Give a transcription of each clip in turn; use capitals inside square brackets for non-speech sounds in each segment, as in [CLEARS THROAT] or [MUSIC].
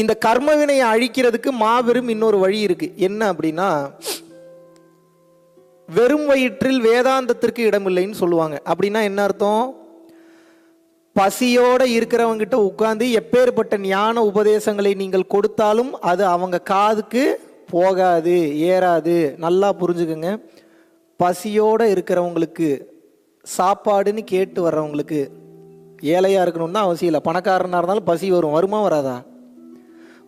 இந்த கர்மவினையை அழிக்கிறதுக்கு மாபெரும் இன்னொரு வழி இருக்கு. என்ன அப்படின்னா வெறும் வயிற்றில் வேதாந்தத்திற்கு இடமில்லைன்னு சொல்லுவாங்க. அப்படின்னா என்ன அர்த்தம்? பசியோட இருக்கிறவங்கிட்ட உட்கார்ந்து எப்பேற்பட்ட ஞான உபதேசங்களை நீங்கள் கொடுத்தாலும் அது அவங்க காதுக்கு போகாது ஏறாது. நல்லா புரிஞ்சுக்குங்க. பசியோட இருக்கிறவங்களுக்கு சாப்பாடுன்னு கேட்டு வர்றவங்களுக்கு ஏழையா இருக்கணும்னு தான் அவசியம் இல்லை. பணக்காரனாக இருந்தாலும் பசி வரும். வருமா வராதா?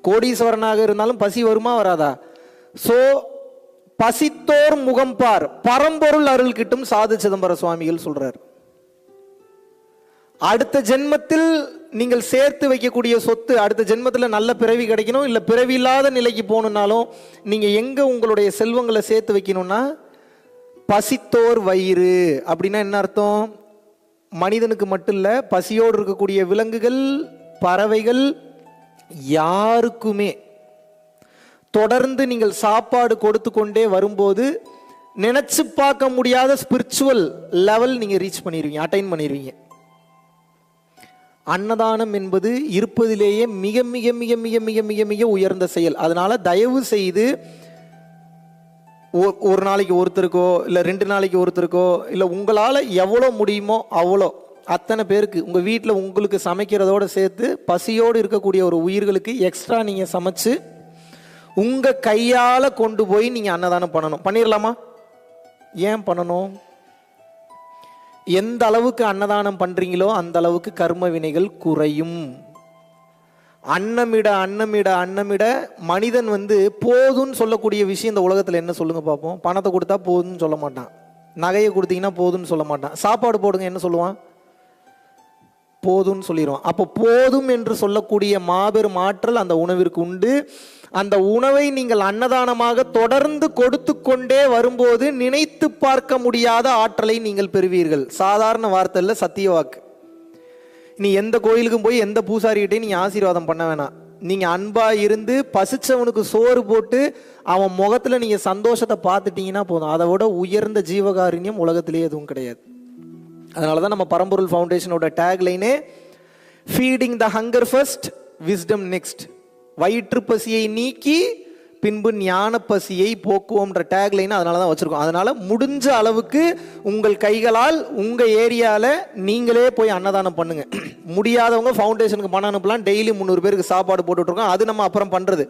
கோடீஸ்வரனாக இருந்தாலும் பசி வருமா வராதா? சோ பசித்தோர் முகம்பார் பரம்பொருள் அருள் கிட்டும் சாது சிதம்பர சுவாமிகள் சொல்றார். அடுத்த ஜென்மத்தில் நீங்கள் சேர்த்து வைக்கக்கூடிய சொத்து அடுத்த ஜென்மத்தில் நல்ல பிறவி கிடைக்கணும் இல்லை பிறவி இல்லாத நிலைக்கு போகணுன்னாலும் நீங்கள் எங்கே உங்களுடைய செல்வங்களை சேர்த்து வைக்கணும்னா பசித்தோர் வயிறு. அப்படின்னா என்ன அர்த்தம்? மனிதனுக்கு மட்டும் இல்லை பசியோடு இருக்கக்கூடிய விலங்குகள் பறவைகள் யாருக்குமே. தொடர்ந்து நீங்கள் சாப்பாடு கொடுத்து கொண்டே வரும்போது நினைச்சு பார்க்க முடியாத ஸ்பிரிச்சுவல் லெவல் நீங்க ரீச் பண்ணிடுவீங்க அட்டைன் பண்ணிடுவீங்க அன்னதானம் என்பது இருப்பதிலேயே மிக மிக மிக மிக மிக மிக மிக உயர்ந்த செயல். அதனால தயவு செய்து ஒ- ஒரு நாளைக்கு ஒருத்தருக்கோ இல்லை ரெண்டு நாளைக்கு ஒருத்தருக்கோ இல்லை உங்களால் எவ்வளோ முடியுமோ அவ்வளோ அத்தனை பேருக்கு உங்கள் வீட்டில் உங்களுக்கு சமைக்கிறதோட சேர்த்து பசியோடு இருக்கக்கூடிய ஒரு உயிர்களுக்கு எக்ஸ்ட்ரா நீங்கள் சமைச்சு உங்கள் கையால் கொண்டு போய் நீங்கள் அன்னதானம் பண்ணணும். பண்ணிடலாமா ஏன் பண்ணணும்? எந்த அளவுக்கு அன்னதானம் பண்ணுறீங்களோ அந்த அளவுக்கு கர்ம வினைகள் குறையும். அன்னமிட அன்னமிட அன்னமிட மனிதன் வந்து போதும்னு சொல்லக்கூடிய விஷயம் இந்த உலகத்தில் என்ன சொல்லுங்கள் பார்ப்போம் பணத்தை கொடுத்தா போதும்னு சொல்ல மாட்டான். நகையை கொடுத்தீங்கன்னா போதும்னு சொல்ல மாட்டான். சாப்பாடு போடுங்க என்ன சொல்லுவான்? போதும்னு சொல்லிடுவான் அப்போ போதும் என்று சொல்லக்கூடிய மாபெரும் ஆற்றல் அந்த உணவிற்கு உண்டு. அந்த உணவை நீங்கள் அன்னதானமாக தொடர்ந்து கொடுத்து கொண்டே வரும்போது நினைத்து பார்க்க முடியாத ஆற்றலை நீங்கள் பெறுவீர்கள். சாதாரண வார்த்தையில் சத்திய வாக்கு. நீ எந்த கோயிலுக்கும் போய் எந்த பூசாரிகிட்டையும் நீ ஆசீர்வாதம் பண்ண வேணாம். நீங்கள் அன்பாக இருந்து பசிச்சவனுக்கு சோறு போட்டு அவன் முகத்தில் நீங்கள் சந்தோஷத்தை பார்த்துட்டீங்கன்னா போதும். அதை விட உயர்ந்த ஜீவகாருண்யம் உலகத்திலே எதுவும் கிடையாது. அதனால தான் நம்ம பரம்பொருள் ஃபவுண்டேஷனோட டேக்லைனே feeding the hunger first wisdom next வயிற்று பசியை நீக்கி பின்பு ஞான பசியை போக்குவோம்ன்ற டேக்லைன் அதனால தான் வச்சுருக்கோம். அதனால் முடிஞ்ச அளவுக்கு உங்கள் கைகளால் உங்கள் ஏரியாவில் நீங்களே போய் அன்னதானம் பண்ணுங்கள் முடியாதவங்க ஃபவுண்டேஷனுக்கு பணம் அனுப்பலாம். டெய்லி முந்நூறு பேருக்கு சாப்பாடு போட்டுட்ருக்கோம் அது நம்ம அப்புறம் பண்ணுறது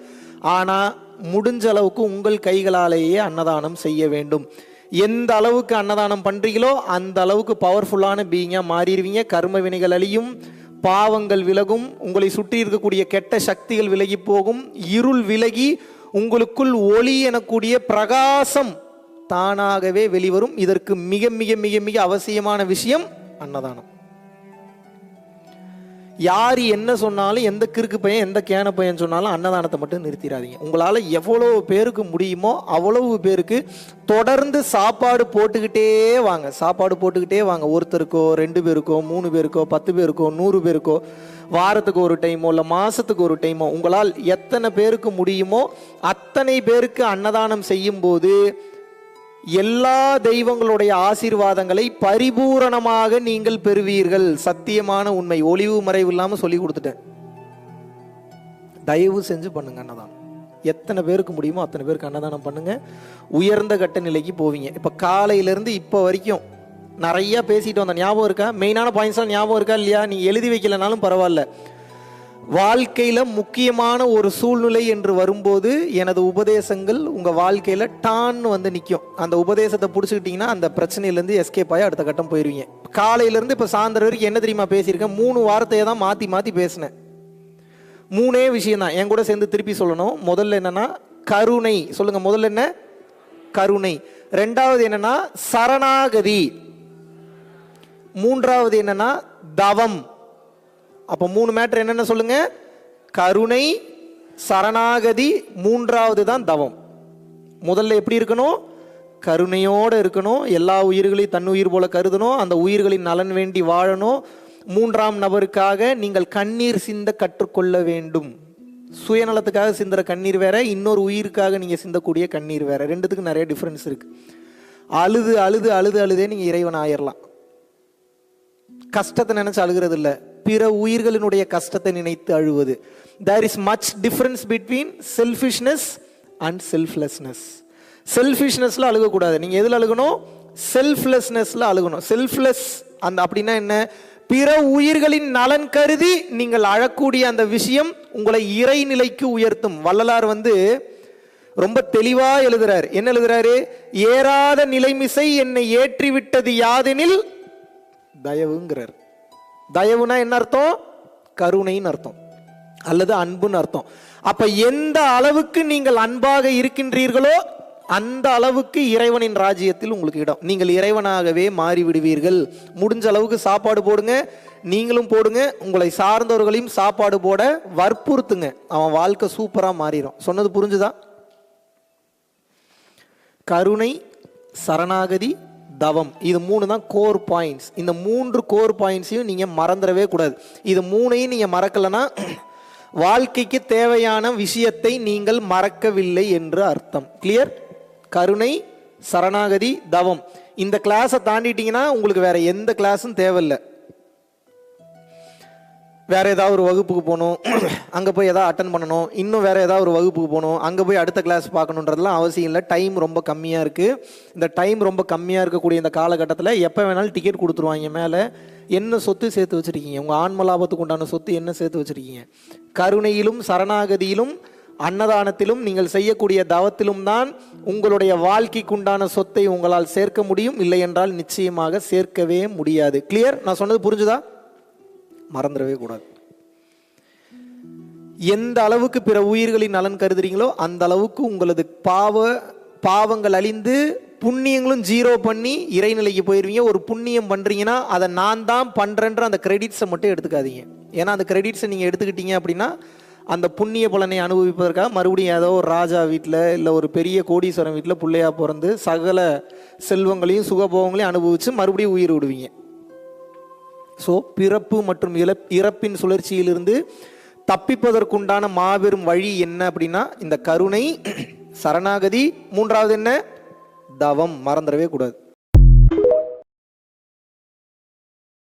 ஆனால் முடிஞ்ச அளவுக்கு உங்கள் கைகளாலேயே அன்னதானம் செய்ய வேண்டும். எந்த அளவுக்கு அன்னதானம் பண்றீங்களோ அந்த அளவுக்கு பவர்ஃபுல்லான பீயிங்காக மாறிடுவீங்க. கர்ம வினைகள் அழியும் பாவங்கள் விலகும் உங்களை சுற்றி இருக்கக்கூடிய கெட்ட சக்திகள் விலகி போகும். இருள் விலகி உங்களுக்குள் ஒளி எனக்கூடிய பிரகாசம் தானாகவே வெளிவரும். இதற்கு மிக மிக மிக மிக அவசியமான விஷயம் அன்னதானம். யார் என்ன சொன்னாலும் எந்த கிறுக்கு பையன் எந்த கேன பையன் சொன்னாலும் அன்னதானத்தை மட்டும் நிறுத்திடாதீங்க. உங்களால் எவ்வளோ பேருக்கு முடியுமோ அவ்வளவு பேருக்கு தொடர்ந்து சாப்பாடு போட்டுக்கிட்டே வாங்க. சாப்பாடு போட்டுக்கிட்டே வாங்க. ஒருத்தருக்கோ ரெண்டு பேருக்கோ மூணு பேருக்கோ பத்து பேருக்கோ நூறு பேருக்கோ வாரத்துக்கு ஒரு டைமோ இல்லை மாதத்துக்கு ஒரு டைமோ உங்களால் எத்தனை பேருக்கு முடியுமோ அத்தனை பேருக்கு அன்னதானம் செய்யும்போது எல்லா தெய்வங்களுடைய ஆசீர்வாதங்களை பரிபூரணமாக நீங்கள் பெறுவீர்கள். சத்தியமான உண்மை. ஒளிவு மறைவு இல்லாமல் சொல்லி கொடுத்துட்டேன். தயவு செஞ்சு பண்ணுங்க அன்னதானம். எத்தனை பேருக்கு முடியுமோ அத்தனை பேருக்கு அன்னதானம் பண்ணுங்க. உயர்ந்த கட்ட நிலைக்கு போவீங்க. இப்போ காலையிலேருந்து இப்போ வரைக்கும் நிறைய பேசிட்டு வந்த ஞாபகம் இருக்கா? மெயினான பாயிண்ட்ஸ்லாம் ஞாபகம் இருக்கா? இல்லையா? நீ எழுதி வைக்கலனாலும் பரவாயில்ல. வாழ்க்கையில் முக்கியமான ஒரு சூழ்நிலை என்று வரும்போது எனது உபதேசங்கள் உங்கள் வாழ்க்கையில் டான்னு வந்து நிற்கும் அந்த உபதேசத்தை பிடிச்சிக்கிட்டிங்கன்னா அந்த பிரச்சனையிலேருந்து எஸ்கேப் ஆகி அடுத்த கட்டம் போயிடுவீங்க காலையிலேருந்து இப்போ சாயந்தரம் வரைக்கும் என்ன தெரியுமா பேசியிருக்கேன்? மூணு வார்த்தையை தான் மாற்றி மாற்றி பேசினேன். மூணே விஷயம் தான். என் கூட சேர்ந்து திருப்பி சொல்லணும். முதல்ல என்னென்னா கருணை. சொல்லுங்கள் முதல்ல என்ன? கருணை. ரெண்டாவது என்னன்னா சரணாகதி. மூன்றாவது என்னன்னா தவம். அப்போ மூணு மேட்ரு என்னென்ன சொல்லுங்க? கருணை சரணாகதி மூன்றாவது தான் தவம். முதல்ல எப்படி இருக்கணும்? கருணையோடு இருக்கணும். எல்லா உயிர்களையும் தன் உயிர் போல கருதணும். அந்த உயிர்களின் நலன் வேண்டி வாழணும். மூன்றாம் நபருக்காக நீங்கள் கண்ணீர் சிந்த கற்றுக்கொள்ள வேண்டும். சுயநலத்துக்காக சிந்துற கண்ணீர் வேற இன்னொரு உயிருக்காக நீங்க சிந்தக்கூடிய கண்ணீர் வேற. ரெண்டுத்துக்கும் நிறைய டிஃப்ரென்ஸ் இருக்கு. அழுது அழுது அழுது அழுதே நீங்க இறைவன் ஆயிரலாம். கஷ்டத்தை நினைச்சு அழுகிறது இல்லை பிற உயிர்களினுடைய கஷ்டத்தை நினைத்து அழுவது. There is much difference between selfishness and selflessness செல்ஃபிஷ்னஸ்ல அழுகக்கூடாது. நீங்க எதில் அழுகணும்? செல்ஃப்லெஸ்னஸ்ல அழுகணும். செல்ஃப்லெஸ் அந்த அப்படின்னா என்ன? பிற உயிர்களின் நலன் கருதி நீங்கள் அழக்கூடிய அந்த விஷயம் உங்களை இறைநிலைக்கு உயர்த்தும். வள்ளலார் வந்து ரொம்ப தெளிவா எழுதுறாரு. என்ன எழுதுறாரு? ஏறாத நிலைமிசை என்னை ஏற்றிவிட்டது யாதெனில் தயவுங்கிறார். தயவுனா என்ன அர்த்தம்? கருணைன்னு அர்த்தம். அல்லது அன்புன்னு அர்த்தம். அப்ப எந்த அளவுக்கு நீங்கள் அன்பாக இருக்கின்றீர்களோ அந்த அளவுக்கு இறைவனின் ராஜ்யத்தில் உங்களுக்கு இடம். நீங்கள் இறைவனாகவே மாறிவிடுவீர்கள். முடிஞ்ச அளவுக்கு சாப்பாடு போடுங்க நீங்களும் போடுங்க உங்களை சார்ந்தவர்களையும் சாப்பாடு போட வற்புறுத்துங்க. அவன் வாழ்க்கை சூப்பராக மாறிடும். சொன்னது புரிஞ்சுதா? கருணை சரணாகதி தவம். இது மூணு தான் கோர் பாயிண்ட்ஸ் இந்த மூன்று கோர் பாயிண்ட்ஸையும் நீங்கள் மறந்துடவே கூடாது. இது மூணையும் நீங்கள் மறக்கலைன்னா [CLEARS THROAT] வாழ்க்கைக்கு தேவையான விஷயத்தை நீங்கள் மறக்கவில்லை என்று அர்த்தம். கிளியர் கருணை சரணாகதி தவம். இந்த கிளாஸை தாண்டிட்டீங்கன்னா உங்களுக்கு வேறு எந்த கிளாஸும் தேவையில்லை. வேற ஏதாவது ஒரு வகுப்புக்கு போகணும். [CLEARS THROAT] அங்கே போய் எதாவது அட்டன் பண்ணணும். இன்னும் வேற ஏதாவது ஒரு வகுப்புக்கு போகணும். அங்கே போய் அடுத்த கிளாஸ் பார்க்கணுன்றதுலாம் அவசியம் இல்லை. டைம் ரொம்ப கம்மியாக இருக்குது இந்த டைம் ரொம்ப கம்மியாக இருக்கக்கூடிய இந்த காலகட்டத்தில் எப்போ வேணாலும் டிக்கெட் கொடுத்துருவாங்க மேலே. என்ன சொத்து சேர்த்து வச்சுருக்கீங்க? உங்கள் ஆன்ம லாபத்துக்கு உண்டான சொத்து என்ன சேர்த்து வச்சுருக்கீங்க? கருணையிலும் சரணாகதியிலும் அன்னதானத்திலும் நீங்கள் செய்யக்கூடிய தவத்திலும் தான் உங்களுடைய வாழ்க்கைக்குண்டான சொத்தை உங்களால் சேர்க்க முடியும். இல்லை என்றால் நிச்சயமாக சேர்க்கவே முடியாது. கிளியர் நான் சொன்னது புரிஞ்சுதா? மறந்துடவே கூடாது. எந்த அளவுக்கு பிற உயிர்களின் நலன் கருதுறீங்களோ அந்த அளவுக்கு உங்களது பாவ பாவங்கள் அழிந்து புண்ணியங்களும் ஜீரோ பண்ணி இறைநிலைக்கு போயிடுவீங்க ஒரு புண்ணியம் பண்ணுறீங்கன்னா அதை நான் தான் பண்ணுறேன்ற அந்த கிரெடிட்ஸை மட்டும் எடுத்துக்காதீங்க. ஏன்னா அந்த கிரெடிட்ஸை நீங்கள் எடுத்துக்கிட்டீங்க அப்படின்னா அந்த புண்ணிய பலனை அனுபவிப்பதற்காக மறுபடியும் ஏதோ ஒரு ராஜா வீட்டில் இல்லை ஒரு பெரிய கோடீஸ்வரன் வீட்டில் பிள்ளையாக பிறந்து சகல செல்வங்களையும் சுகபோகங்களையும் அனுபவித்து மறுபடியும் உயிர் விடுவீங்க. ஸோ பிறப்பு மற்றும் இழப் இறப்பின் சுழற்சியிலிருந்து தப்பிப்பதற்குண்டான மாபெரும் வழி என்ன அப்படின்னா இந்த கருணை சரணாகதி. மூன்றாவது என்ன? தவம். மறந்துடவே கூடாது.